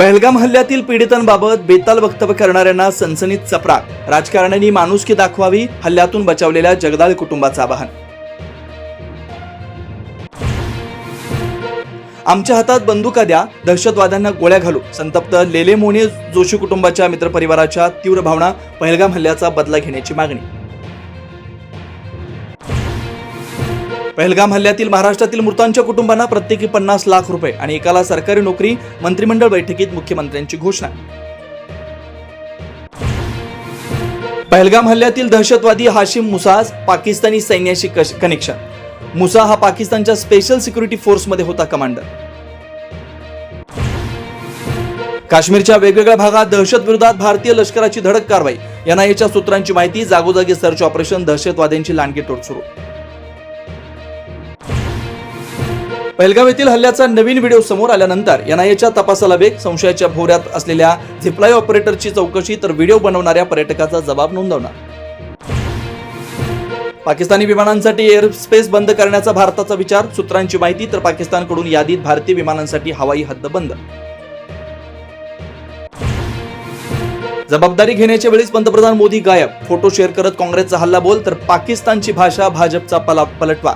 पहलगाम हल्ल्यातील पीडितांबाबत बेताल वक्तव्य करणाऱ्यांना सनसनीत चपराक. राजकारण्यांनी माणुसकी दाखवावी हल्ल्यातून बचावलेल्या जगदाळ कुटुंबाचं आवाहन. आमच्या हातात बंदुका द्या दहशतवाद्यांना गोळ्या घालू. संतप्त लेले मोने जोशी कुटुंबाच्या मित्रपरिवाराच्या तीव्र भावना पहलगाम हल्ल्याचा बदला घेण्याची मागणी. पहलगाम हल्ल्यातील महाराष्ट्रातील मृतांच्या कुटुंबांना प्रत्येकी पन्नास लाख रुपये आणि एकाला सरकारी नोकरी मंत्रिमंडळ बैठकीत मुख्यमंत्र्यांची घोषणा. पहलगाम हल्ल्यातील दहशतवादी हाशिम मुसाज पाकिस्तानी सैन्याशी कनेक्शन. मुसा हा पाकिस्तानच्या स्पेशल सिक्युरिटी फोर्समध्ये होता कमांडर. काश्मीरच्या वेगवेगळ्या भागात दहशत विरोधात भारतीय लष्कराची धडक कारवाई. एनआयएच्या सूत्रांची माहिती जागोजागी सर्च ऑपरेशन दहशतवाद्यांची लांडगी तोड सुरू. पहलगाव येथील हल्ल्याचा नवीन व्हिडिओ समोर आल्यानंतर एनआयएच्या तपासाला वेग संशयाच्या भोवऱ्यात असलेल्या झिप्लाय ऑपरेटरची चौकशी तर व्हिडिओ बनवणाऱ्या पर्यटकाचा जबाब नोंदवणार. पाकिस्तानी विमानांसाठी एअर स्पेस बंद करण्याचा भारताचा विचार सूत्रांची माहिती तर पाकिस्तानकडून यादीत भारतीय विमानांसाठी हवाई हद्द बंद. जबाबदारी घेण्याच्या वेळीच पंतप्रधान मोदी गायब फोटो शेअर करत काँग्रेसचा हल्ला बोल तर पाकिस्तानची भाषा भाजपचा पला पलटवा.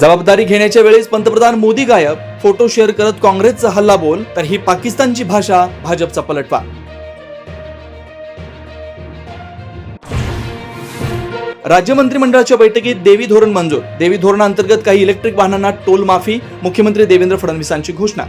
जबाबदारी घेण्याच्या वेळेस पंतप्रधान मोदी गायब फोटो शेअर करत काँग्रेसचा हल्ला बोल तर ही पाकिस्तानची भाषा भाजपचा पलटवा राज्य मंत्रिमंडळाच्या बैठकीत देवी धोरण मंजूर. देवी धोरणाअंतर्गत काही इलेक्ट्रिक वाहनांना टोल माफी मुख्यमंत्री देवेंद्र फडणवीसांची घोषणा.